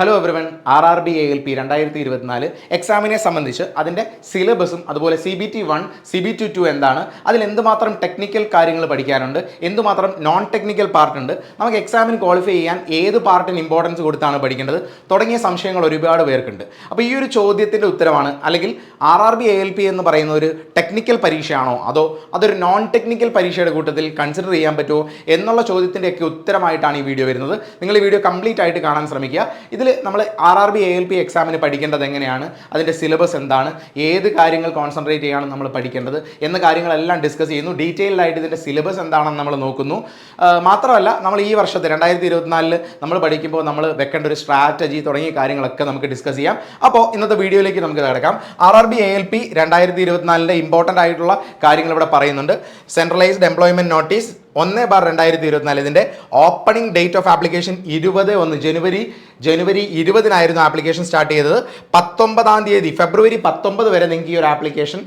Hello everyone R R B L P രണ്ടായിരത്തി ഇരുപത്തിനാല് എക്സാമിനെ സംബന്ധിച്ച് അതിന്റെ സിലബസും അതുപോലെ C B T one C B T two എന്താണ് അതിൽ എന്തുമാത്രം ടെക്നിക്കൽ കാര്യങ്ങൾ പഠിക്കാനുണ്ട് എന്തുമാത്രം നോൺ ടെക്നിക്കൽ പാർട്ട് ഉണ്ട് നമുക്ക് എക്സാമിന് ക്വാളിഫൈ ചെയ്യാൻ ഏത് പാർട്ടിന് ഇമ്പോർട്ടൻസ് കൊടുത്താണ് പഠിക്കേണ്ടത് തുടങ്ങിയ സംശയങ്ങൾ ഒരുപാട് പേർക്കുണ്ട്. അപ്പോൾ ഈ ഒരു ചോദ്യത്തിന്റെ ഉത്തരമാണ് അല്ലെങ്കിൽ R R B L P എന്ന് പറയുന്ന ഒരു ടെക്നിക്കൽ പരീക്ഷയാണോ അതോ അതൊരു നോൺ ടെക്നിക്കൽ പരീക്ഷയുടെ കൂട്ടത്തിൽ കൺസിഡർ ചെയ്യാൻ പറ്റുമോ എന്നുള്ള ചോദ്യത്തിന്റെയൊക്കെ ഉത്തരമായിട്ടാണ് ഈ വീഡിയോ വരുന്നത്. നിങ്ങൾ ഈ വീഡിയോ കംപ്ലീറ്റ് ആയിട്ട് കാണാൻ ശ്രമിക്കുക. ഇതിൽ നമ്മൾ R R B A L P എക്സാമിന് പഠിക്കേണ്ടത് എങ്ങനെയാണ്? അതിന്റെ സിലബസ് എന്താണ്? ഏത് കാര്യങ്ങൾ കോൺസെൻട്രേറ്റ് ചെയ്യാണ് നമ്മൾ പഠിക്കേണ്ടത്? എന്ന കാര്യങ്ങളെല്ലാം ഡിസ്കസ് ചെയ്യുന്നു. ഡീറ്റെയിൽഡ് ആയിട്ട് ഇതിന്റെ സിലബസ് എന്താണെന്ന് നമ്മൾ നോക്കുന്നു. മാത്രമല്ല നമ്മൾ ഈ വർഷത്തെ രണ്ടായിരത്തി ഇരുപത്തിനാലിൽ നമ്മൾ പഠിക്കുമ്പോൾ നമ്മൾ വെക്കേണ്ട ഒരു സ്ട്രാറ്റജി തുടങ്ങിയ കാര്യങ്ങളൊക്കെ നമുക്ക് ഡിസ്കസ് ചെയ്യാം. അപ്പോൾ ഇന്നത്തെ വീഡിയോയിലേക്ക് നമുക്ക് കിടക്കാം. R R B A L P രണ്ടായിരത്തി ഇരുപത്തിനാലിന്റെ ഇമ്പോർട്ടന്റ് ആയിട്ടുള്ള കാര്യങ്ങൾ ഇവിടെ പറയുന്നുണ്ട്. സെൻട്രലൈസ്ഡ് എംപ്ലോയ്മെന്റ് നോട്ടീസ് ഒന്ന് ബാർ രണ്ടായിരത്തി ഇരുപത്തിനാല് ഇതിന്റെ ഓപ്പണിംഗ് ഡേറ്റ് ഓഫ് ആപ്ലിക്കേഷൻ ഇരുപത് ഒന്ന്. ജനുവരി ജനുവരി ഇരുപതിനായിരുന്നു ആപ്ലിക്കേഷൻ സ്റ്റാർട്ട് ചെയ്തത്. പത്തൊമ്പതാം തീയതി ഫെബ്രുവരി പത്തൊമ്പത് വരെ നിങ്ങൾക്ക് ഈ ഒരു ആപ്ലിക്കേഷൻ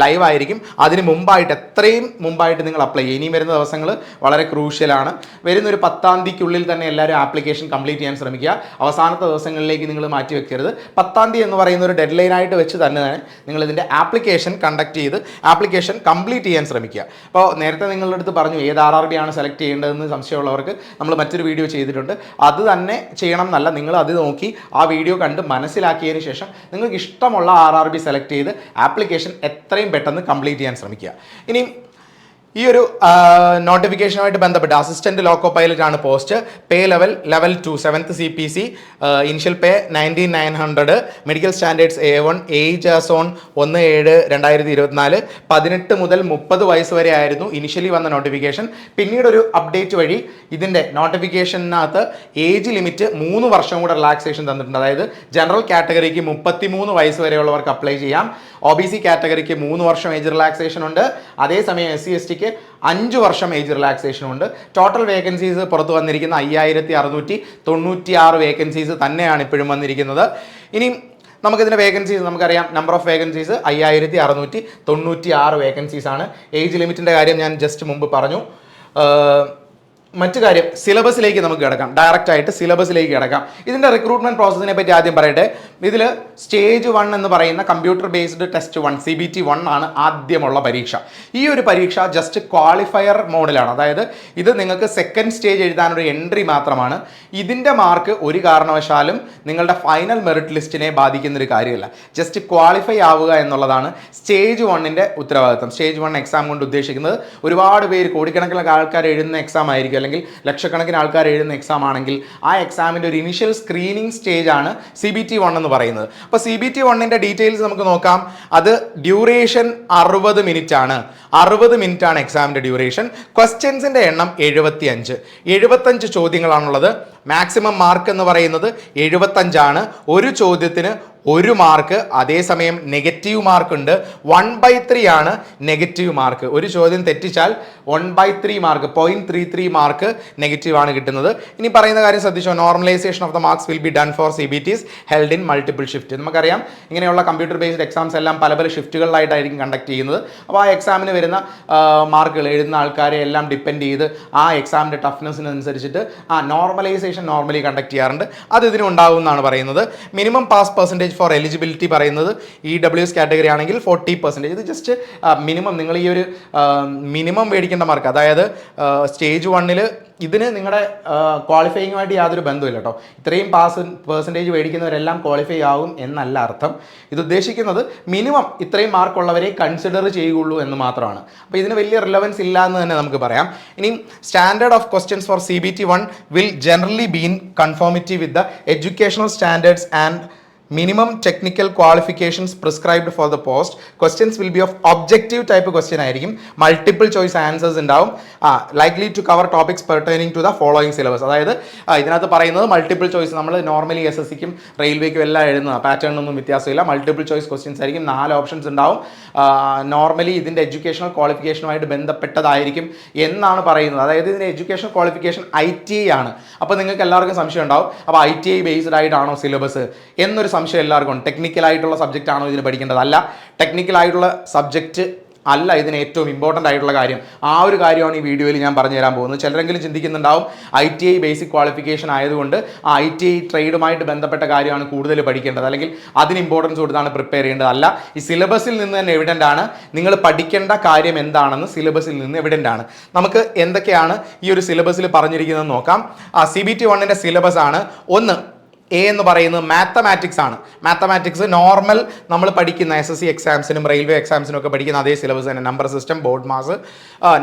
ലൈവ് ആയിരിക്കും. അതിന് മുമ്പായിട്ട് എത്രയും മുമ്പായിട്ട് നിങ്ങൾ അപ്ലൈ ചെയ്യും ഇനിയും വരുന്ന ദിവസങ്ങൾ വളരെ ക്രൂഷ്യലാണ് വരുന്ന ഒരു പത്താം തീയതിക്കുള്ളിൽ തന്നെ എല്ലാവരും ആപ്ലിക്കേഷൻ കംപ്ലീറ്റ് ചെയ്യാൻ ശ്രമിക്കുക. അവസാനത്തെ ദിവസങ്ങളിലേക്ക് നിങ്ങൾ മാറ്റി വെക്കരുത്. പത്താം തീയതി എന്ന് പറയുന്ന ഒരു ഡെഡ് ലൈനായിട്ട് വെച്ച് തന്നെ നിങ്ങൾ ഇതിന്റെ ആപ്ലിക്കേഷൻ കണ്ടക്ട് ചെയ്ത് ആപ്ലിക്കേഷൻ കംപ്ലീറ്റ് ചെയ്യാൻ ശ്രമിക്കുക. അപ്പോൾ നേരത്തെ നിങ്ങളുടെ അടുത്ത് പറഞ്ഞു ഏത് ആർ ആർ ബി ആണ് സെലക്ട് ചെയ്യേണ്ടതെന്ന് സംശയമുള്ളവർക്ക് നമ്മൾ മറ്റൊരു വീഡിയോ ചെയ്തിട്ടുണ്ട്. അത് തന്നെ ചെയ്യണം എന്നല്ല നിങ്ങൾ അത് നോക്കി ആ വീഡിയോ കണ്ട് മനസ്സിലാക്കിയതിന് ശേഷം നിങ്ങൾക്ക് ഇഷ്ടമുള്ള ആർ ആർ ബി സെലക്ട് ചെയ്ത് ആപ്ലിക്കേഷൻ എത്രയും പെട്ടെന്ന് കംപ്ലീറ്റ് ചെയ്യാൻ ശ്രമിക്കുക. ഇനി ഈ ഒരു നോട്ടിഫിക്കേഷനുമായിട്ട് ബന്ധപ്പെട്ട് അസിസ്റ്റന്റ് ലോക്കോ പൈലറ്റ് ആണ് post pay level level two seventh C P C initial pay nineteen nine hundred medical standards A one age zone ഒന്ന് ഏഴ് രണ്ടായിരത്തി ഇരുപത്തിനാല് പതിനെട്ട് മുതൽ മുപ്പത് വയസ്സ് വരെ ആയിരുന്നു ഇനിഷ്യലി വന്ന നോട്ടിഫിക്കേഷൻ പിന്നീട് ഒരു അപ്ഡേറ്റ് വഴി ഇതിന്റെ നോട്ടിഫിക്കേഷനകത്ത് ഏജ് ലിമിറ്റ് മൂന്ന് വർഷം കൂടെ റിലാക്സേഷൻ തന്നിട്ടുണ്ട്. അതായത് ജനറൽ കാറ്റഗറിക്ക് മുപ്പത്തി മൂന്ന് വയസ്സ് വരെയുള്ളവർക്ക് അപ്ലൈ ചെയ്യാം. ഒ ബി സി കാറ്റഗറിക്ക് മൂന്ന് വർഷം ഏജ് റിലാക്സേഷൻ ഉണ്ട്. അതേസമയം എസ് സി എസ് ടിക്ക് അഞ്ച് വർഷം ഏജ് റിലാക്സേഷൻ ഉണ്ട്. ടോട്ടൽ വേക്കൻസീസ് പുറത്ത് വന്നിരിക്കുന്ന അയ്യായിരത്തി അറുന്നൂറ്റി തൊണ്ണൂറ്റി ആറ് വേക്കൻസീസ് തന്നെയാണ് ഇപ്പോഴും വന്നിരിക്കുന്നത്. ഇനി നമുക്കിതിന്റെ വേക്കൻസീസ് നമുക്കറിയാം. നമ്പർ ഓഫ് വേക്കൻസീസ് അയ്യായിരത്തി അറുന്നൂറ്റി തൊണ്ണൂറ്റി ആറ് വേക്കൻസീസ് ആണ് ഏജ് ലിമിറ്റിന്റെ കാര്യം ഞാൻ ജസ്റ്റ് മുമ്പ് പറഞ്ഞു. മറ്റു കാര്യം സിലബസിലേക്ക് നമുക്ക് കിടക്കാം. ഡയറക്റ്റ് ആയിട്ട് സിലബസിലേക്ക് കിടക്കാം. ഇതിന്റെ റിക്രൂട്ട്മെന്റ് പ്രോസസ്സിനെ പറ്റി ആദ്യം പറയട്ടെ. ഇതിൽ സ്റ്റേജ് വൺ എന്ന് പറയുന്ന computer based test one C B T one ആണ് ആദ്യമുള്ള പരീക്ഷ. ഈ ഒരു പരീക്ഷ ജസ്റ്റ് ക്വാളിഫയർ മോഡിലാണ് അതായത് ഇത് നിങ്ങൾക്ക് സെക്കൻഡ് സ്റ്റേജ് എഴുതാനൊരു എൻട്രി മാത്രമാണ്. ഇതിന്റെ മാർക്ക് ഒരു കാരണവശാലും നിങ്ങളുടെ ഫൈനൽ മെറിറ്റ് ലിസ്റ്റിനെ ബാധിക്കുന്ന ഒരു കാര്യമല്ല. ജസ്റ്റ് ക്വാളിഫൈ ആവുക എന്നുള്ളതാണ് സ്റ്റേജ് വണ്ണിന്റെ ഉത്തരവാദിത്തം. സ്റ്റേജ് വൺ എക്സാം കൊണ്ട് ഉദ്ദേശിക്കുന്നത് ഒരുപാട് പേര് കോടിക്കണക്കിന് ആൾക്കാർ എഴുതുന്ന എക്സാം ആയിരിക്കും അല്ലെങ്കിൽ ലക്ഷക്കണക്കിന് ആൾക്കാർ എഴുതുന്ന എക്സാം ആണെങ്കിൽ ആ എക്സാമിന്റെ ഒരു ഇനിഷ്യൽ സ്ക്രീനിങ് സ്റ്റേജ് ആണ് സി ബി ടി വൺ എന്ന് പറയുന്നത്. അപ്പോൾ സി ബി ടി വണ്ണിന്റെ ഡീറ്റെയിൽസ് നമുക്ക് നോക്കാം. അത് ഡ്യൂറേഷൻ അറുപത് മിനിറ്റ് ആണ്. അറുപത് മിനിറ്റ് ആണ് എക്സാമിന്റെ ഡ്യൂറേഷൻ ക്വസ്റ്റ്യൻസിന്റെ എണ്ണം എഴുപത്തി അഞ്ച് എഴുപത്തഞ്ച് ചോദ്യങ്ങളാണുള്ളത്. മാക്സിമം മാർക്ക് എന്ന് പറയുന്നത് എഴുപത്തഞ്ചാണ്. ഒരു ചോദ്യത്തിന് ഒരു മാർക്ക് അതേസമയം നെഗറ്റീവ് മാർക്ക് ഉണ്ട്. വൺ ബൈ ത്രീ ആണ് നെഗറ്റീവ് മാർക്ക് ഒരു ചോദ്യം തെറ്റിച്ചാൽ one by three mark point three three mark negative ആണ് കിട്ടുന്നത്. ഇനി പറയുന്ന കാര്യം ശ്രദ്ധിച്ചോ? Normalisation of the marks will be done for C B Ts held in multiple shift നമുക്കറിയാം ഇങ്ങനെയുള്ള കമ്പ്യൂട്ടർ ബേസ്ഡ് എക്സാംസ് എല്ലാം പല പല ഷിഫ്റ്റുകളിലായിട്ടായിരിക്കും കണ്ടക്ട് ചെയ്യുന്നത്. അപ്പോൾ ആ എക്സാമിന് വരുന്ന മാർക്കുകൾ എഴുതുന്ന ആൾക്കാരെ എല്ലാം ഡിപ്പെൻഡ് ചെയ്ത് ആ എക്സാമിന്റെ ടഫ്നെസ്സിനനുസരിച്ചിട്ട് ആ നോർമലൈസേഷൻ നോർമലി കണ്ടക്ട് ചെയ്യാറുണ്ട്. അത് ഇതിനും ഉണ്ടാവും എന്നാണ് പറയുന്നത്. Minimum pass percentage for eligibility പറയുന്നത്. ഇ ഡബ്ല്യു എസ് കാറ്റഗറി ആണെങ്കിൽ ഫോർട്ടി പെർസെന്റേജ് ഇത് ജസ്റ്റ് മിനിമം നിങ്ങൾ ഈ ഒരു മിനിമം മേടിക്കേണ്ട മാർക്ക് അതായത് സ്റ്റേജ് വണ്ണിൽ ഇതിന് നിങ്ങളുടെ ക്വാളിഫയിങ്ങുമായിട്ട് യാതൊരു ബന്ധമില്ല കേട്ടോ. ഇത്രയും പാസ് പെർസെന്റേജ് മേടിക്കുന്നവരെല്ലാം ക്വാളിഫൈ ആവും എന്നല്ല അർത്ഥം. ഇത് ഉദ്ദേശിക്കുന്നത് മിനിമം ഇത്രയും മാർക്കുള്ളവരെ കൺസിഡർ ചെയ്യുകയുള്ളൂ എന്ന് മാത്രമാണ്. അപ്പോൾ ഇതിന് വലിയ റിലവൻസ് ഇല്ല എന്ന് തന്നെ നമുക്ക് പറയാം. ഇനി standard of questions for C B T one will generally strongly been conformity with the educational standards and minimum technical qualifications prescribed for the post questions will be of objective type question ആയിരിക്കും. Multiple choice answers ഉണ്ടാവും. Likely to cover topics pertaining to the following syllabus അതായത് ഇതിനകത്ത് പറയുന്നത് multiple choice നമ്മൾ normally S S സിക്കും റെയിൽവേക്കും എല്ലാം എഴുതുന്ന പാറ്റേണൊന്നും വ്യത്യാസമില്ല. മൾട്ടിപ്പിൾ ചോയ്സ് ക്വസ്റ്റ്യൻസ് ആയിരിക്കും. നാല് ഓപ്ഷൻസ് ഉണ്ടാവും. നോർമലി ഇതിന്റെ എഡ്യൂക്കേഷണൽ ക്വാളിഫിക്കേഷനുമായിട്ട് ബന്ധപ്പെട്ടതായിരിക്കും എന്നാണ് പറയുന്നത്. അതായത് ഇതിന്റെ education qualification I T I ആണ്. അപ്പോൾ നിങ്ങൾക്ക് എല്ലാവർക്കും സംശയം ഉണ്ടാവും അപ്പോൾ ഐ ടി ഐ ബേസ്ഡ് ആയിട്ടാണോ സിലബസ് എന്നൊരു സംശയം എല്ലാവർക്കും ഉണ്ട്. ടെക്നിക്കൽ ആയിട്ടുള്ള സബ്ജക്റ്റ് ആണോ ഇതിന് പഠിക്കേണ്ടത് അല്ല ടെക്നിക്കലായിട്ടുള്ള സബ്ജക്റ്റ് അല്ല ഇതിന് ഏറ്റവും ഇമ്പോർട്ടന്റ് ആയിട്ടുള്ള കാര്യം. ആ ഒരു കാര്യമാണ് ഈ വീഡിയോയിൽ ഞാൻ പറഞ്ഞു തരാൻ പോകുന്നത്. ചിലരെങ്കിലും ചിന്തിക്കുന്നുണ്ടാവും I T I basic qualification ആയതുകൊണ്ട് ആ ഐ ടി ഐ ട്രേഡുമായിട്ട് ബന്ധപ്പെട്ട കാര്യമാണ് കൂടുതൽ പഠിക്കേണ്ടത്. അല്ലെങ്കിൽ അതിന് ഇമ്പോർട്ടൻസ് കൊടുത്താണ് പ്രിപ്പയർ ചെയ്യേണ്ടത് അല്ല ഈ സിലബസിൽ നിന്ന് തന്നെ എവിഡന്റ് ആണ്. നിങ്ങൾ പഠിക്കേണ്ട കാര്യം എന്താണെന്ന് സിലബസിൽ നിന്ന് എവിഡന്റ് ആണ്. നമുക്ക് എന്തൊക്കെയാണ് ഈ ഒരു സിലബസിൽ പറഞ്ഞിരിക്കുന്നത് നോക്കാം. ആ സി ബി ടി വണ്ണിന്റെ സിലബസ് ആണ്. ഒന്ന് എ എന്ന് പറയുന്നത് മാത്തമാറ്റിക്സ് ആണ്. മാത്തമാറ്റിക്സ് നോർമൽ നമ്മൾ പഠിക്കുന്ന എസ് എസ് സി എക്സാംസിനും റെയിൽവേ എക്സാംസിനും ഒക്കെ പഠിക്കുന്ന അതേ സിലബസ് തന്നെ. Number system board mass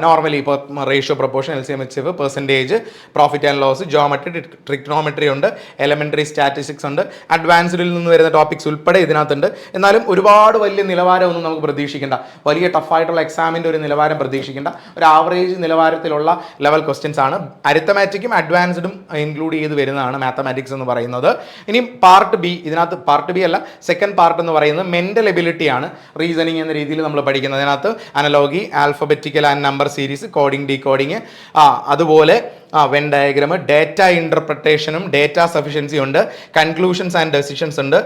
normally ഇപ്പോൾ ratio proportion L C M H F percentage profit and loss geometry trigonometry ഉണ്ട്. എലമെന്ററി സ്റ്റാറ്റിസ്റ്റിക്സ് ഉണ്ട്. അഡ്വാൻസ്ഡിൽ നിന്ന് വരുന്ന ടോപ്പിക്സ് ഉൾപ്പെടെ ഇതിനകത്തുണ്ട്. എന്നാലും ഒരുപാട് വലിയ നിലവാരമൊന്നും നമുക്ക് പ്രതീക്ഷിക്കേണ്ട. വലിയ ടഫായിട്ടുള്ള എക്സാമിന്റെ ഒരു നിലവാരം പ്രതീക്ഷിക്കേണ്ട. ഒരു ആവറേജ് നിലവാരത്തിലുള്ള ലെവൽ ക്വസ്റ്റ്യൻസ് ആണ്. അരിത്തമാറ്റിക്കും അഡ്വാൻസ്ഡും ഇൻക്ലൂഡ് ചെയ്ത് വരുന്നതാണ് മാത്തമാറ്റിക്സ് എന്ന് പറയുന്നത്. ഇനി പാർട്ട് ബി ഇതിനകത്ത് പാർട്ട് ബി അല്ല സെക്കൻഡ് പാർട്ട് എന്ന് പറയുന്നത് മെന്റൽ എബിലിറ്റിയാണ് റീസണിങ് എന്ന രീതിയിൽ നമ്മൾ പഠിക്കുന്നത്. അതിനകത്ത് analogy alphabetical and number series coding decoding ആ അതുപോലെ ആ വെൻ ഡയഗ്രാം ഡേറ്റ ഇന്റർപ്രിട്ടേഷനും ഡേറ്റ സഫിഷ്യൻസി ഉണ്ട്. കൺക്ലൂഷൻസ് ആൻഡ് ഡെസിഷൻസ് ഉണ്ട്.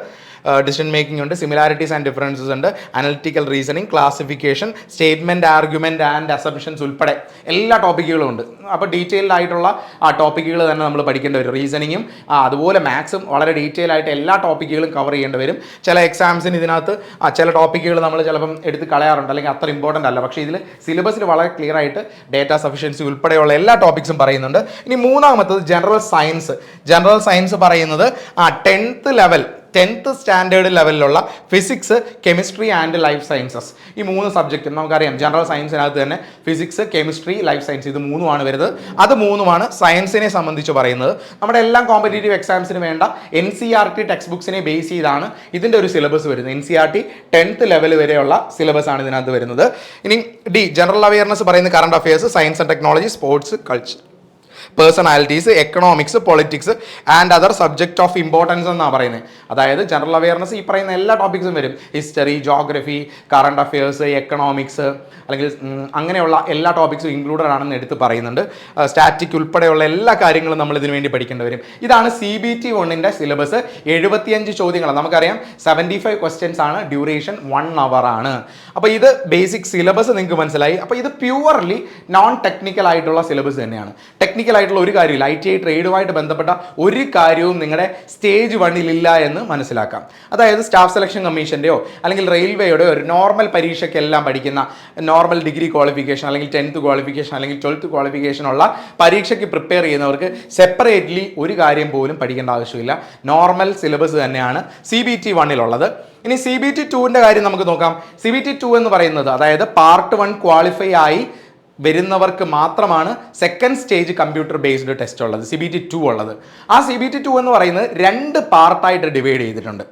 ഡിസിഷൻ മേക്കിംഗ് ഉണ്ട് സിമിലാരിറ്റീസ് ആൻഡ് ഡിഫറൻസസ് ഉണ്ട് analytical reasoning classification statement argument and assumptions ഉൾപ്പെടെ എല്ലാ ടോപ്പിക്കുകളും ഉണ്ട്. അപ്പോൾ ഡീറ്റെയിൽഡ് ആയിട്ടുള്ള ആ ടോപ്പിക്കുകൾ തന്നെ നമ്മൾ പഠിക്കേണ്ടി വരും. റീസണിങ്ങും അതുപോലെ മാത്സും വളരെ ഡീറ്റെയിൽ ആയിട്ട് എല്ലാ ടോപ്പിക്കുകളും കവർ ചെയ്യേണ്ടി വരും. ചില എക്സാംസിന് ഇതിനകത്ത് ചില ടോപ്പിക്കുകൾ നമ്മൾ ചിലപ്പം എടുത്ത് കളയാറുണ്ട്. അല്ലെങ്കിൽ അത്ര ഇമ്പോർട്ടന്റ് അല്ല. പക്ഷേ ഇതിൽ സിലബസിൽ വളരെ ക്ലിയർ ആയിട്ട് ഡേറ്റ സഫിഷ്യൻസി ഉൾപ്പെടെയുള്ള എല്ലാ ടോപ്പിക്സും പറയുന്നുണ്ട്. ഇനി മൂന്നാമത്തത് ജനറൽ സയൻസ് ജനറൽ സയൻസ് പറയുന്നത് ആ ടെൻത്ത് ലെവൽ ടെൻത്ത് സ്റ്റാൻഡേർഡ് ലെവലിലുള്ള physics chemistry and life sciences ഈ മൂന്ന് സബ്ജക്റ്റും നമുക്കറിയാം. ജനറൽ സയൻസിനകത്ത് തന്നെ ഫിസിക്സ് കെമിസ്ട്രി ലൈഫ് സയൻസ് ഇത് മൂന്നുമാണ് വരുന്നത്. അത് മൂന്നുമാണ് സയൻസിനെ സംബന്ധിച്ച് പറയുന്നത്. നമ്മുടെ എല്ലാ കോമ്പറ്റേറ്റീവ് എക്സാംസിന് വേണ്ട N C R T text ബുക്സിനെ base ചെയ്താണ് ഇതിന്റെ ഒരു സിലബസ് വരുന്നത്. N C R T tenth level വരെയുള്ള സിലബസ് ആണ് ഇതിനകത്ത് വരുന്നത്. ഇനി ഡി ജനറൽ അവയർനെസ് പറയുന്ന current affairs science and technology sports culture personalities economics politics and other subject of importance എന്നാണ് പറയുന്നത്. അതായത് ജനറൽ അവയർനെസ് ഈ പറയുന്ന എല്ലാ ടോപ്പിക്സും വരും. History geography current affairs economics അല്ലെങ്കിൽ അങ്ങനെയുള്ള എല്ലാ ടോപ്പിക്സും ഇൻക്ലൂഡഡ് ആണെന്ന് എടുത്ത് പറയുന്നുണ്ട്. സ്റ്റാറ്റിക് ഉൾപ്പെടെയുള്ള എല്ലാ കാര്യങ്ങളും നമ്മൾ ഇതിനു വേണ്ടി പഠിക്കേണ്ടി വരും. ഇതാണ് സി ബി ടി വണ്ണിന്റെ സിലബസ് എഴുപത്തിയഞ്ച് ചോദ്യങ്ങൾ നമുക്കറിയാം സെവന്റി ഫൈവ് ക്വസ്റ്റ്യൻസ് ആണ്. ഡ്യൂറേഷൻ വൺ അവർ ആണ്. അപ്പോൾ ഇത് ബേസിക് സിലബസ് നിങ്ങൾക്ക് മനസ്സിലായി. അപ്പോൾ ഇത് പ്യുവർലി നോൺ ടെക്നിക്കൽ ആയിട്ടുള്ള സിലബസ് തന്നെയാണ്. ടെക്നിക്കൽ ആയിട്ടുള്ള ഒരു കാര്യമില്ല. ഐ ടി ഐ ട്രേഡുമായിട്ട് ബന്ധപ്പെട്ട ഒരു കാര്യവും നിങ്ങളുടെ സ്റ്റേജ് വണ്ണിലില്ല എന്ന് മനസ്സിലാക്കാം. അതായത് സ്റ്റാഫ് സെലക്ഷൻ കമ്മീഷന്റെയോ അല്ലെങ്കിൽ റെയിൽവേയുടെയോ ഒരു നോർമൽ പരീക്ഷയ്ക്കെല്ലാം പഠിക്കുന്ന നോർമൽ ഡിഗ്രി ക്വാളിഫിക്കേഷൻ അല്ലെങ്കിൽ ടെൻത്ത് ക്വാളിഫിക്കേഷൻ അല്ലെങ്കിൽ ട്വൽത്ത് ക്വാളിഫിക്കേഷൻ ഉള്ള പരീക്ഷയ്ക്ക് പ്രിപ്പയർ ചെയ്യുന്നവർക്ക് സെപ്പറേറ്റ്ലി ഒരു കാര്യം പോലും പഠിക്കേണ്ട ആവശ്യമില്ല. നോർമൽ സിലബസ് തന്നെയാണ് സി ബി ടി വണ്ണിലുള്ളത് ഇനി സി ബി ടി ടുവിന്റെ കാര്യം നമുക്ക് നോക്കാം. സി ബി ടി ടു എന്ന് പറയുന്നത് അതായത് പാർട്ട് വൺ ക്വാളിഫൈ ആയി വരുന്നവർക്ക് മാത്രമാണ് second stage computer based test ഉള്ളത് സി ബി ടി ടു ഉള്ളത്. ആ സി ബി ടി ടു എന്ന് പറയുന്നത് രണ്ട് പാർട്ടായിട്ട് ഡിവൈഡ് ചെയ്തിട്ടുണ്ട്.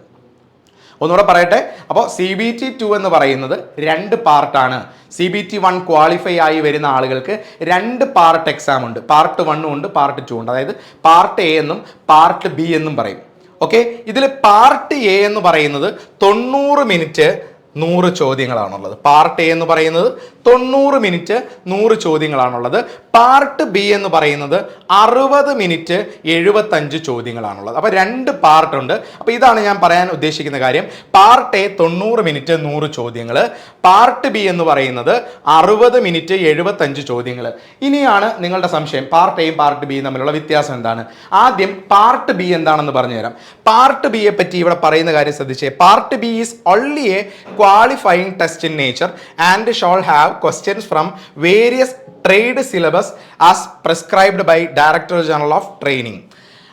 ഒന്നുകൂടെ പറയട്ടെ. അപ്പോൾ സി ബി ടി ടു എന്ന് പറയുന്നത് രണ്ട് പാർട്ടാണ് C B T one qualify ആയി വരുന്ന ആളുകൾക്ക് രണ്ട് പാർട്ട് എക്സാം ഉണ്ട്. പാർട്ട് വണ്ണും ഉണ്ട് പാർട്ട് ടു ഉണ്ട്. അതായത് പാർട്ട് എ എന്നും പാർട്ട് ബി എന്നും പറയും. ഓക്കെ ഇതിൽ പാർട്ട് എ എന്ന് പറയുന്നത് തൊണ്ണൂറ് മിനിറ്റ് നൂറ് ചോദ്യങ്ങളാണുള്ളത്. പാർട്ട് എ എന്ന് പറയുന്നത് തൊണ്ണൂറ് മിനിറ്റ് നൂറ് ചോദ്യങ്ങളാണുള്ളത്. പാർട്ട് ബി എന്ന് പറയുന്നത് അറുപത് മിനിറ്റ് എഴുപത്തഞ്ച് ചോദ്യങ്ങളാണുള്ളത്. അപ്പോൾ രണ്ട് പാർട്ട് ഉണ്ട്. അപ്പോൾ ഇതാണ് ഞാൻ പറയാൻ ഉദ്ദേശിക്കുന്ന കാര്യം. പാർട്ട് എ തൊണ്ണൂറ് മിനിറ്റ് നൂറ് ചോദ്യങ്ങൾ പാർട്ട് ബി എന്ന് പറയുന്നത് അറുപത് മിനിറ്റ് എഴുപത്തഞ്ച് ചോദ്യങ്ങൾ ഇനിയാണ് നിങ്ങളുടെ സംശയം. പാർട്ട് എയും പാർട്ട് ബിയും തമ്മിലുള്ള വ്യത്യാസം എന്താണ്? ആദ്യം പാർട്ട് ബി എന്താണെന്ന് പറഞ്ഞുതരാം. പാർട്ട് ബിയെ പറ്റി ഇവിടെ പറയുന്ന കാര്യം ശ്രദ്ധിച്ചേ. Part B is only a qualifying test in nature and shall have questions from various trade syllabus as prescribed by director general of training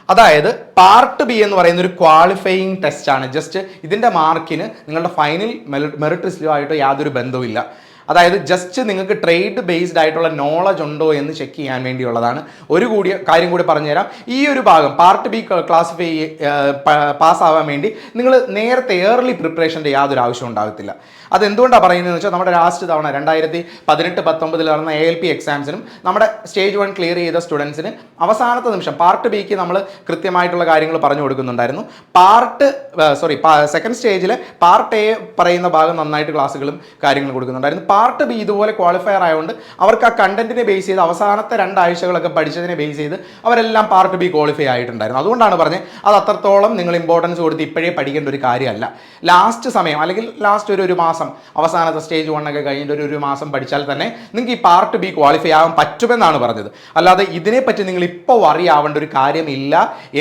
അതായത് പാർട്ട് ബി എന്ന് പറയുന്ന ഒരു ക്വാളിഫയിങ് ടെസ്റ്റാണ് ജസ്റ്റ് ഇതിന്റെ മാർക്കിന് നിങ്ങളുടെ ഫൈനൽ മെറിറ്റ് ലിസ്റ്റുമായിട്ട് യാതൊരു ബന്ധവുമില്ല. അതായത് ജസ്റ്റ് നിങ്ങൾക്ക് ട്രേഡ് ബേസ്ഡ് ആയിട്ടുള്ള നോളജ് ഉണ്ടോ എന്ന് ചെക്ക് ചെയ്യാൻ വേണ്ടിയുള്ളതാണ്. ഒരു കൂടി കാര്യം കൂടി പറഞ്ഞുതരാം. ഈ ഒരു ഭാഗം പാർട്ട് ബി ക്ലാസിഫൈ പാസ്സാവാൻ വേണ്ടി നിങ്ങൾ നേരത്തെ ഏർലി പ്രിപ്പറേഷന്റെ യാതൊരു ആവശ്യം ഉണ്ടാകത്തില്ല. അതെന്തുകൊണ്ടാണ് പറയുന്നതെന്ന് വെച്ചാൽ നമ്മുടെ ലാസ്റ്റ് തവണ രണ്ടായിരത്തി പതിനെട്ട് പത്തൊമ്പതിൽ നടന്ന എ എൽ പി എക്സാംസിനും നമ്മുടെ സ്റ്റേജ് വൺ ക്ലിയർ ചെയ്ത സ്റ്റുഡൻസിന് അവസാനത്തെ നിമിഷം പാർട്ട് ബിക്ക് നമ്മൾ കൃത്യമായിട്ടുള്ള കാര്യങ്ങൾ പറഞ്ഞു കൊടുക്കുന്നുണ്ടായിരുന്നു. പാർട്ട് സോറി സെക്കൻഡ് സ്റ്റേജിൽ പാർട്ട് എ പറയുന്ന ഭാഗം നന്നായിട്ട് ക്ലാസ്സുകളും കാര്യങ്ങളും കൊടുക്കുന്നുണ്ടായിരുന്നു. പാർട്ട് ബി ഇതുപോലെ ക്വാളിഫയർ ആയതുകൊണ്ട് അവർക്ക് ആ കണ്ടന്റിനെ ബേസ് ചെയ്ത് അവസാനത്തെ രണ്ടാഴ്ചകളൊക്കെ പഠിച്ചതിനെ ബേസ് ചെയ്ത് അവരെല്ലാം പാർട്ട് ബി ക്വാളിഫൈ ആയിട്ടുണ്ടായിരുന്നു. അതുകൊണ്ടാണ് പറഞ്ഞത് അത് അത്രത്തോളം നിങ്ങൾ ഇമ്പോർട്ടൻസ് കൊടുത്ത് ഇപ്പോഴേ പഠിക്കേണ്ട ഒരു കാര്യമല്ല. ലാസ്റ്റ് സമയം അല്ലെങ്കിൽ ലാസ്റ്റ് ഒരു ഒരു മാസം അവസാനത്തെ സ്റ്റേജ് വണ്ണൊക്കെ കഴിഞ്ഞിട്ട് ഒരു ഒരു മാസം പഠിച്ചാൽ തന്നെ നിങ്ങൾക്ക് ഈ പാർട്ട് ബി ക്വാളിഫൈ ആകാൻ പറ്റുമെന്നാണ് പറഞ്ഞത്. അല്ലാതെ ഇതിനെപ്പറ്റി നിങ്ങൾ ഇപ്പോൾ വറി ആവേണ്ട ഒരു കാര്യമില്ല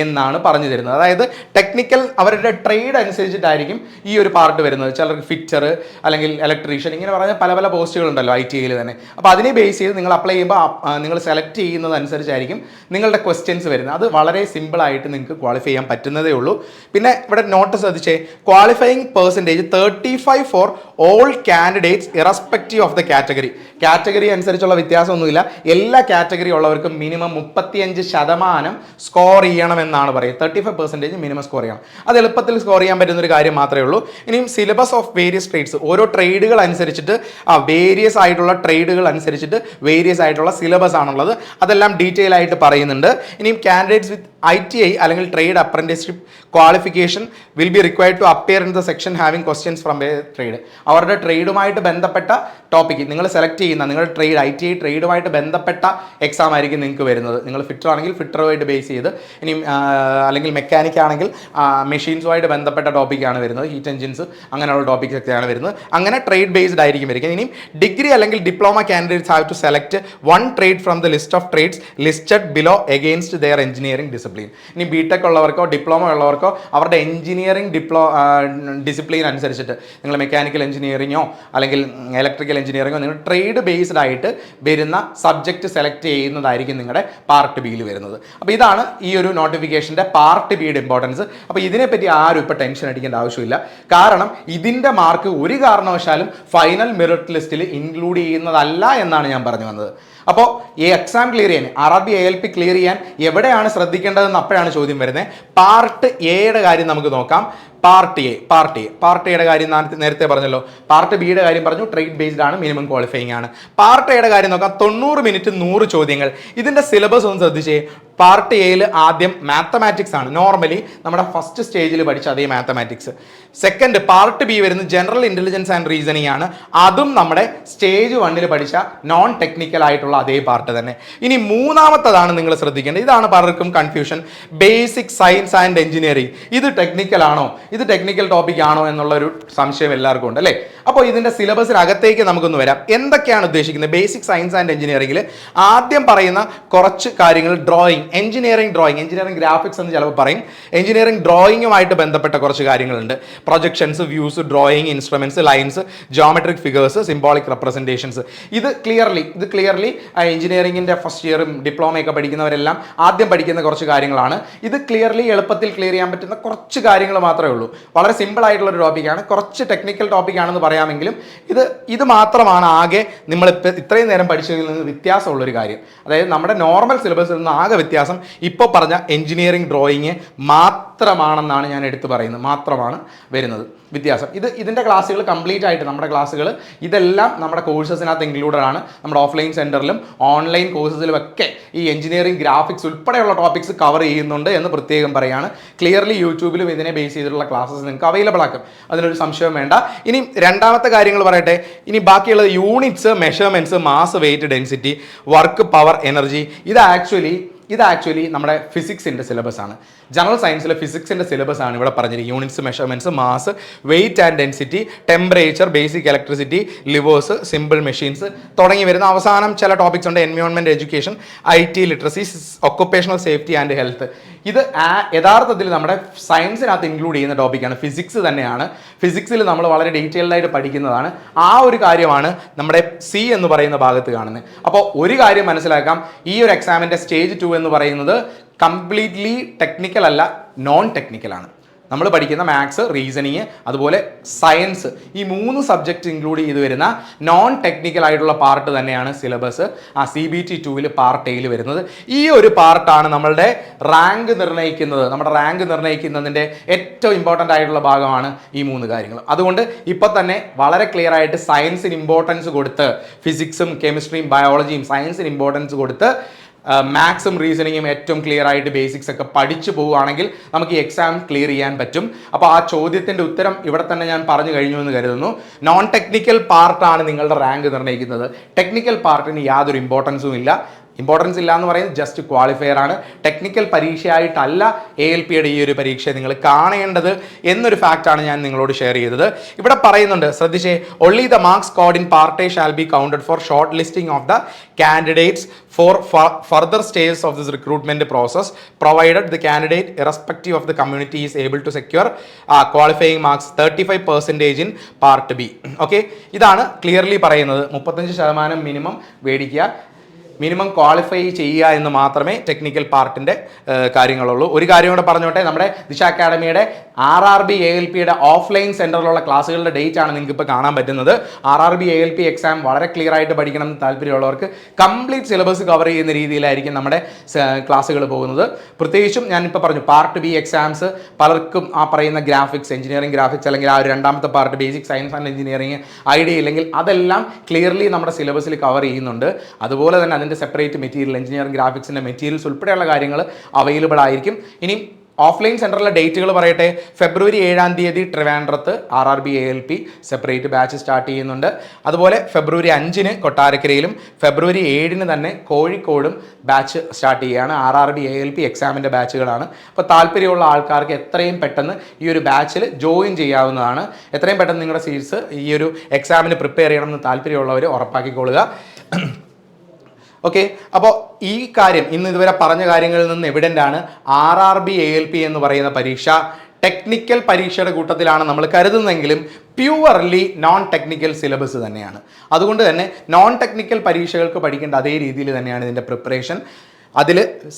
എന്നാണ് പറഞ്ഞു തരുന്നത്. അതായത് ടെക്നിക്കൽ അവരുടെ ട്രേഡ് അനുസരിച്ചിട്ടായിരിക്കും ഈ ഒരു പാർട്ട് വരുന്നത്. ചിലർക്ക് ഫിറ്റർ അല്ലെങ്കിൽ ഇലക്ട്രീഷ്യൻ ഇങ്ങനെ പറഞ്ഞ പല പല പോസ്റ്റുകളുണ്ടല്ലോ ഐ ടി ഐയിൽ തന്നെ. അപ്പോൾ അതിനെ ബേസ് ചെയ്ത് നിങ്ങൾ അപ്ലൈ ചെയ്യുമ്പോൾ നിങ്ങൾ സെലക്ട് ചെയ്യുന്നത് അനുസരിച്ചായിരിക്കും നിങ്ങളുടെ ക്വസ്റ്റ്യൻസ് വരുന്നത്. അത് വളരെ സിമ്പിളായിട്ട് നിങ്ങൾക്ക് ക്വാളിഫൈ ചെയ്യാൻ പറ്റുന്നതേ ഉള്ളൂ. പിന്നെ ഇവിടെ നോട്ട് ശ്രദ്ധിച്ചേ qualifying percentage thirty five for all candidates irrespective of the category category അനുസരിച്ചുള്ള വ്യത്യാസമൊന്നുമില്ല. എല്ലാ കാറ്റഗറി ഉള്ളവർക്കും മിനിമം മുപ്പത്തിയഞ്ച് ശതമാനം സ്കോർ ചെയ്യണമെന്നാണ് പറയുന്നത് thirty five percentage minimum score ചെയ്യണം. അത് എളുപ്പത്തിൽ സ്കോർ ചെയ്യാൻ പറ്റുന്ന ഒരു കാര്യം മാത്രമേ ഉള്ളൂ. ഇനിയും സിലബസ് ഓഫ് വേരിയസ് ട്രേഡ്സ് ഓരോ ട്രേഡുകൾ അനുസരിച്ചിട്ട് ആ വേരിയസ് ആയിട്ടുള്ള ട്രേഡുകൾ അനുസരിച്ചിട്ട് വേരിയസ് ആയിട്ടുള്ള സിലബസ് ആണുള്ളത്. അതെല്ലാം ഡീറ്റെയിൽ ആയിട്ട് പറയുന്നുണ്ട്. ഇനിയും candidates with I T I അല്ലെങ്കിൽ trade apprenticeship qualification will be required to appear in the section having questions from a trade അവരുടെ ട്രേഡുമായിട്ട് ബന്ധപ്പെട്ട ടോപ്പിക് നിങ്ങൾ സെലക്ട് ചെയ്യുന്ന നിങ്ങളുടെ ട്രേഡ് ഐ ടി ഐ ട്രേഡുമായിട്ട് ബന്ധപ്പെട്ട എക്സാം ആയിരിക്കും നിങ്ങൾക്ക് വരുന്നത്. നിങ്ങൾ ഫിറ്റർ ആണെങ്കിൽ ഫിറ്ററുമായിട്ട് ബേസ് ചെയ്ത് ഇനി അല്ലെങ്കിൽ മെക്കാനിക് ആണെങ്കിൽ മെഷീൻസുമായിട്ട് ബന്ധപ്പെട്ട ടോപ്പിക്കാണ് വരുന്നത്. ഹീറ്റ് എഞ്ചിൻസ് അങ്ങനെയുള്ള ടോപ്പിക്സ് ഒക്കെയാണ് വരുന്നത്. അങ്ങനെ ട്രേഡ് ബേസ്ഡ് ആയിരിക്കും വരിക. ഇനിയും ഡിഗ്രി അല്ലെങ്കിൽ diploma candidates have to select one trade from the list of trades listed below against their engineering discipline ഇനി ബി ടെക് ഉള്ളവർക്കോ ഡിപ്ലോമ ഉള്ളവർക്കോ അവരുടെ എഞ്ചിനീയറിംഗ് ഡിപ്ലോ ഡിസിപ്ലിൻ അനുസരിച്ചിട്ട് നിങ്ങൾ മെക്കാനിക്കൽ എഞ്ചിനീയറിങ്ങോ അല്ലെങ്കിൽ ഇലക്ട്രിക്കൽ എഞ്ചിനീയറിങ്ങോ നിങ്ങൾ ട്രേഡ് ബേസ്ഡ് ആയിട്ട് വരുന്ന സബ്ജക്റ്റ് സെലക്ട് ചെയ്യുന്നതായിരിക്കും നിങ്ങളുടെ പാർട്ട് ബിയിൽ വരുന്നത്. അപ്പോൾ ഇതാണ് ഈ ഒരു നോട്ടിഫിക്കേഷന്റെ പാർട്ട് ബിയുടെ ഇമ്പോർട്ടൻസ് അപ്പോൾ ഇതിനെപ്പറ്റി ആരും ഇപ്പോൾ ടെൻഷൻ അടിക്കേണ്ട ആവശ്യമില്ല. കാരണം ഇതിന്റെ മാർക്ക് ഒരു കാരണവശാലും ഫൈനൽ മെറിറ്റ് ലിസ്റ്റിൽ ഇൻക്ലൂഡ് ചെയ്യുന്നതല്ല എന്നാണ് ഞാൻ പറഞ്ഞു വന്നത്. അപ്പോൾ ഈ എക്സാം ക്ലിയർ ചെയ്യാൻ അറബി എ എൽ പി ക്ലിയർ ചെയ്യാൻ എവിടെയാണ് ശ്രദ്ധിക്കേണ്ടതെന്ന് അപ്പോഴാണ് ചോദ്യം വരുന്നത്. പാർട്ട് എയുടെ കാര്യം നമുക്ക് നോക്കാം. Part A part A part എയുടെ കാര്യം നേരത്തെ പറഞ്ഞല്ലോ. പാർട്ട് ബിയുടെ കാര്യം പറഞ്ഞു ട്രേഡ് ബേസ്ഡ് ആണ് മിനിമം ക്വാളിഫയിങ് ആണ്. പാർട്ട് എയുടെ കാര്യം നോക്കാം തൊണ്ണൂറ് മിനിറ്റ് നൂറ് ചോദ്യങ്ങൾ. ഇതിന്റെ സിലബസ് ഒന്ന് ശ്രദ്ധിച്ചേ. പാർട്ട് എയിൽ ആദ്യം മാത്തമാറ്റിക്സ് ആണ്. നോർമലി നമ്മുടെ ഫസ്റ്റ് സ്റ്റേജിൽ പഠിച്ച അതേ മാത്തമാറ്റിക്സ് സെക്കൻഡ് പാർട്ട് ബി വരുന്നത് ജനറൽ ഇന്റലിജൻസ് ആൻഡ് റീസണിങ് ആണ്. അതും നമ്മുടെ സ്റ്റേജ് വണ്ണിൽ പഠിച്ച നോൺ ടെക്നിക്കൽ ആയിട്ടുള്ള അതേ പാർട്ട് തന്നെ. ഇനി മൂന്നാമത്തതാണ് നിങ്ങൾ ശ്രദ്ധിക്കേണ്ടത്. ഇതാണ് പലർക്കും confusion basic science and engineering ഇത് ടെക്നിക്കൽ ആണോ? ഇത് ടെക്നിക്കൽ ടോപ്പിക് ആണോ എന്നുള്ള ഒരു സംശയം എല്ലാവർക്കും ഉണ്ട് അല്ലേ? അപ്പോൾ ഇതിന്റെ സിലബസിനകത്തേക്ക് നമുക്കൊന്ന് വരാം. എന്തൊക്കെയാണ് ഉദ്ദേശിക്കുന്നത്? ബേസിക് സയൻസ് ആൻഡ് എഞ്ചിനീയറിംഗിൽ ആദ്യം പറയുന്ന കുറച്ച് കാര്യങ്ങൾ drawing engineering drawing engineering graphics എന്ന് ചിലപ്പോൾ പറയും. എഞ്ചിനീയറിംഗ് ഡ്രോയിങ്ങുമായിട്ട് ബന്ധപ്പെട്ട കുറച്ച് കാര്യങ്ങളുണ്ട്. Projections views drawing instruments lines geometric figures symbolic representations ഇത് ക്ലിയർലി ഇത് ക്ലിയർലി എഞ്ചിനീയറിംഗിന്റെ ഫസ്റ്റ് ഇയറും ഡിപ്ലോമയൊക്കെ പഠിക്കുന്നവരെല്ലാം ആദ്യം പഠിക്കുന്ന കുറച്ച് കാര്യങ്ങളാണ്. ഇത് ക്ലിയർലി എളുപ്പത്തിൽ ക്ലിയർ ചെയ്യാൻ പറ്റുന്ന കുറച്ച് കാര്യങ്ങൾ മാത്രമേ ഉള്ളൂ. വളരെ സിമ്പിൾ ആയിട്ടുള്ള ഒരു ടോപ്പിക്കാണ് കുറച്ച് ടെക്നിക്കൽ ടോപ്പിക്കാണെന്ന് പറയാമെങ്കിലും ഇത് ഇത് മാത്രമാണ് ആകെ നമ്മൾ ഇപ്പം ഇത്രയും നേരം പഠിച്ചതിൽ നിന്ന് വ്യത്യാസമുള്ളൊരു കാര്യം. അതായത് നമ്മുടെ നോർമൽ സിലബസിൽ നിന്ന് ആകെ വ്യത്യാസം ഇപ്പോൾ പറഞ്ഞ എഞ്ചിനീയറിംഗ് ഡ്രോയിങ് മാത്രമാണെന്നാണ് ഞാൻ എടുത്തു പറയുന്നത്. മാത്രമാണ് വരുന്നത്. വ്യത്യാസം. ഇത് ഇതിന്റെ ക്ലാസ്സുകൾ കംപ്ലീറ്റ് ആയിട്ട് നമ്മുടെ ക്ലാസ്സുകൾ ഇതെല്ലാം നമ്മുടെ കോഴ്സസിനകത്ത് ഇൻക്ലൂഡഡ് ആണ്. നമ്മുടെ ഓഫ്ലൈൻ സെന്ററിലും ഓൺലൈൻ കോഴ്സസിലും ഒക്കെ ഈ എഞ്ചിനീയറിംഗ് ഗ്രാഫിക്സ് ഉൾപ്പെടെയുള്ള ടോപ്പിക്സ് കവർ ചെയ്യുന്നുണ്ട് എന്ന് പ്രത്യേകം പറയാണ്. ക്ലിയർലി യൂട്യൂബിലും ഇതിനെ ബേസ് ചെയ്തിട്ടുള്ള ക്ലാസ്സസ് നിങ്ങൾക്ക് അവൈലബിൾ ആക്കും. അതിനൊരു സംശയം വേണ്ട. ഇനി രണ്ടാമത്തെ കാര്യങ്ങൾ പറയട്ടെ. ഇനി ബാക്കിയുള്ളത് units measurements mass weight density work power energy ഇത് ആക്ച്വലി ഇത് ആക്ച്വലി നമ്മുടെ ഫിസിക്സിന്റെ സിലബസ് ആണ്. ജനറൽ സയൻസിലെ ഫിസിക്സിന്റെ സിലബസ് ആണ് ഇവിടെ പറഞ്ഞിരിക്കുന്നത്. Units measurements mass weight and density temperature basic electricity levers simple machines തുടങ്ങി വരുന്ന അവസാനം ചില ടോപ്പിക്സ് ഉണ്ട്. Environment education I T literacy occupational safety and health ഇത് യഥാർത്ഥത്തിൽ നമ്മുടെ സയൻസിനകത്ത് ഇൻക്ലൂഡ് ചെയ്യുന്ന ടോപ്പിക്കാണ് ഫിസിക്സ് തന്നെയാണ്. ഫിസിക്സിൽ നമ്മൾ വളരെ ഡീറ്റെയിൽഡ് ആയിട്ട് പഠിക്കുന്നതാണ്. ആ ഒരു കാര്യമാണ് നമ്മുടെ സി എന്ന് പറയുന്ന ഭാഗത്ത് കാണുന്നത്. അപ്പോൾ ഒരു കാര്യം മനസ്സിലാക്കാം. ഈ ഒരു എക്സാമിന്റെ സ്റ്റേജ് ടു എന്ന് പറയുന്നത് കംപ്ലീറ്റ്ലി ടെക്നിക്കൽ അല്ല നോൺ ടെക്നിക്കലാണ് നമ്മൾ പഠിക്കുന്ന മാത്സ് റീസണിങ് അതുപോലെ സയൻസ് ഈ മൂന്ന് സബ്ജക്റ്റ് ഇൻക്ലൂഡ് ചെയ്ത് വരുന്ന നോൺ ടെക്നിക്കൽ ആയിട്ടുള്ള പാർട്ട് തന്നെയാണ് സിലബസ് ആ സി ബി ടി ടുവിൽ പാർട്ട് എയിൽ വരുന്നത്. ഈ ഒരു പാർട്ടാണ് നമ്മളുടെ റാങ്ക് നിർണയിക്കുന്നത്. നമ്മുടെ റാങ്ക് നിർണയിക്കുന്നതിന്റെ ഏറ്റവും ഇമ്പോർട്ടന്റ് ആയിട്ടുള്ള ഭാഗമാണ് ഈ മൂന്ന് കാര്യങ്ങൾ. അതുകൊണ്ട് ഇപ്പോൾ തന്നെ വളരെ ക്ലിയർ ആയിട്ട് സയൻസിന് ഇമ്പോർട്ടൻസ് കൊടുത്ത് ഫിസിക്സും കെമിസ്ട്രിയും ബയോളജിയും സയൻസിന് ഇമ്പോർട്ടൻസ് കൊടുത്ത് മാത്സും റീസണിങ്ങും ഏറ്റവും ക്ലിയർ ആയിട്ട് ബേസിക്സ് ഒക്കെ പഠിച്ചു പോവുകയാണെങ്കിൽ നമുക്ക് ഈ എക്സാം ക്ലിയർ ചെയ്യാൻ പറ്റും. അപ്പോൾ ആ ചോദ്യത്തിന്റെ ഉത്തരം ഇവിടെ തന്നെ ഞാൻ പറഞ്ഞു കഴിഞ്ഞു എന്ന് കരുതുന്നു. നോൺ ടെക്നിക്കൽ പാർട്ടാണ് നിങ്ങളുടെ റാങ്ക് നിർണയിക്കുന്നത്. ടെക്നിക്കൽ പാർട്ടിന് യാതൊരു ഇമ്പോർട്ടൻസും ഇല്ല. ഇമ്പോർട്ടൻസ് ഇല്ല എന്ന് പറയുന്നത് ജസ്റ്റ് ക്വാളിഫയർ ആണ്. ടെക്നിക്കൽ പരീക്ഷയായിട്ടല്ല എ എൽ പിയുടെ ഈ ഒരു പരീക്ഷ നിങ്ങൾ കാണേണ്ടത് എന്നൊരു ഫാക്റ്റാണ് ഞാൻ നിങ്ങളോട് ഷെയർ ചെയ്തത്. ഇവിടെ പറയുന്നുണ്ട് ശ്രദ്ധിച്ചേ only the marks scored in part A shall be counted for short listing of the candidates for further stages of this recruitment process provided the candidate irrespective of the community is able to secure qualifying marks thirty five percentage in part B okay ഇതാണ് clearly പറയുന്നത്. മുപ്പത്തഞ്ച് ശതമാനം minimum മേടിക്കുക minimum qualify ചെയ്യുക എന്ന് മാത്രമേ technical പാർട്ടിന്റെ കാര്യങ്ങളുള്ളൂ. ഒരു കാര്യം കൂടെ പറഞ്ഞോട്ടെ നമ്മുടെ Disha അക്കാഡമിയുടെ R R B A L പിയുടെ ഓഫ്ലൈൻ സെന്ററിലുള്ള ക്ലാസ്സുകളുടെ ഡേറ്റ് ആണ് നിങ്ങൾക്ക് ഇപ്പോൾ കാണാൻ പറ്റുന്നത്. R R B A L P exam വളരെ ക്ലിയർ ആയിട്ട് പഠിക്കണം എന്ന് താല്പര്യമുള്ളവർക്ക് കംപ്ലീറ്റ് സിലബസ് കവർ ചെയ്യുന്ന രീതിയിലായിരിക്കും നമ്മുടെ ക്ലാസ്സുകൾ പോകുന്നത്. പ്രത്യേകിച്ചും ഞാനിപ്പോൾ പറഞ്ഞു പാർട്ട് ബി എക്സാംസ് പലർക്കും ആ പറയുന്ന ഗ്രാഫിക്സ് എഞ്ചിനീയറിംഗ് ഗ്രാഫിക്സ് അല്ലെങ്കിൽ ആ ഒരു രണ്ടാമത്തെ part basic science and engineering idea ഇല്ലെങ്കിൽ അതെല്ലാം ക്ലിയർലി നമ്മുടെ സിലബസിൽ കവർ ചെയ്യുന്നുണ്ട്. അതുപോലെ തന്നെ അതിന്റെ സെപ്പറേറ്റ് മെറ്റീരിയൽ എഞ്ചിനീയറിംഗ് ഗ്രാഫിക്സിന്റെ മെറ്റീരിയൽസ് ഉൾപ്പെടെയുള്ള കാര്യങ്ങൾ അവൈലബിൾ ആയിരിക്കും. ഇനി ഓഫ്ലൈൻ സെന്ററിലെ ഡേറ്റുകൾ പറയട്ടെ. ഫെബ്രുവരി ഏഴാം തീയതി ട്രിവാൻഡ്രത്ത് R R B A L P separate batch start ചെയ്യുന്നുണ്ട്. അതുപോലെ ഫെബ്രുവരി അഞ്ചിന് കൊട്ടാരക്കരയിലും ഫെബ്രുവരി ഏഴിന് തന്നെ കോഴിക്കോടും ബാച്ച് സ്റ്റാർട്ട് ചെയ്യുകയാണ്. R R B A L P എക്സാമിന്റെ ബാച്ചുകളാണ് അപ്പോൾ താല്പര്യമുള്ള ആൾക്കാർക്ക് എത്രയും പെട്ടെന്ന് ഈ ഒരു ബാച്ചിൽ ജോയിൻ ചെയ്യാവുന്നതാണ്. എത്രയും പെട്ടെന്ന് നിങ്ങളുടെ സീറ്റ്സ് ഈ ഒരു എക്സാമിന് പ്രിപ്പയർ ചെയ്യണമെന്ന് താല്പര്യമുള്ളവർ ഉറപ്പാക്കിക്കൊള്ളുക. ഓക്കെ അപ്പോൾ ഈ കാര്യം ഇന്ന് ഇതുവരെ പറഞ്ഞ കാര്യങ്ങളിൽ നിന്ന് എവിഡന്റ് ആണ്. R R B A L P എന്ന് പറയുന്ന പരീക്ഷ ടെക്നിക്കൽ പരീക്ഷയുടെ കൂട്ടത്തിലാണ് നമ്മൾ കരുതുന്നതെങ്കിലും പ്യുവർലി നോൺ ടെക്നിക്കൽ സിലബസ് തന്നെയാണ്. അതുകൊണ്ട് തന്നെ നോൺ ടെക്നിക്കൽ പരീക്ഷകൾക്ക് പഠിക്കേണ്ട അതേ രീതിയിൽ തന്നെയാണ് ഇതിന്റെ പ്രിപ്പറേഷൻ അതിൽ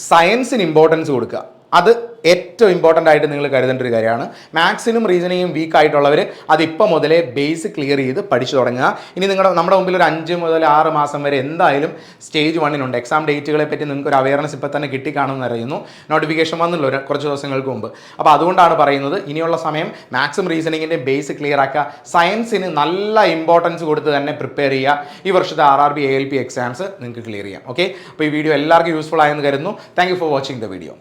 സയൻസിന് ഇമ്പോർട്ടൻസ് കൊടുക്കുക. അത് ഏറ്റവും ഇമ്പോർട്ടന്റ് ആയിട്ട് നിങ്ങൾ കരുതേണ്ട ഒരു കാര്യമാണ്. മാത്സിനും റീസണിങ്ങും വീക്ക് ആയിട്ടുള്ളവർ അതിപ്പോൾ മുതലേ ബേസ് ക്ലിയർ ചെയ്ത് പഠിച്ചു തുടങ്ങുക. ഇനി നിങ്ങളുടെ നമ്മുടെ മുമ്പിൽ ഒരു അഞ്ച് മുതൽ ആറ് മാസം വരെ എന്തായാലും സ്റ്റേജ് വണ്ണിനുണ്ട് എക്സാം ഡേറ്റുകളെ പറ്റി നിങ്ങൾക്ക് ഒരു അവയർനെസ് ഇപ്പോൾ തന്നെ കിട്ടിക്കാണെന്ന് അറിയുന്നു നോട്ടിഫിക്കേഷൻ വന്നുള്ള ഒരു കുറച്ച് ദിവസങ്ങൾക്ക് മുമ്പ്? അപ്പോൾ അതുകൊണ്ടാണ് പറയുന്നത് ഇനിയുള്ള സമയം മാത്സും റീസണിങ്ങിന്റെ ബേസ് ക്ലിയർ ആക്കുക. സയൻസിന് നല്ല ഇമ്പോർട്ടൻസ് കൊടുത്ത് തന്നെ പ്രിപ്പയർ ചെയ്യുക. ഈ വർഷത്തെ R R B A L P exams നിങ്ങൾക്ക് ക്ലിയർ ചെയ്യാം. ഓക്കെ അപ്പോൾ ഈ വീഡിയോ എല്ലാവർക്കും യൂസ്ഫുൾ ആയെന്ന് കരുതുന്നു. Thank you for watching the video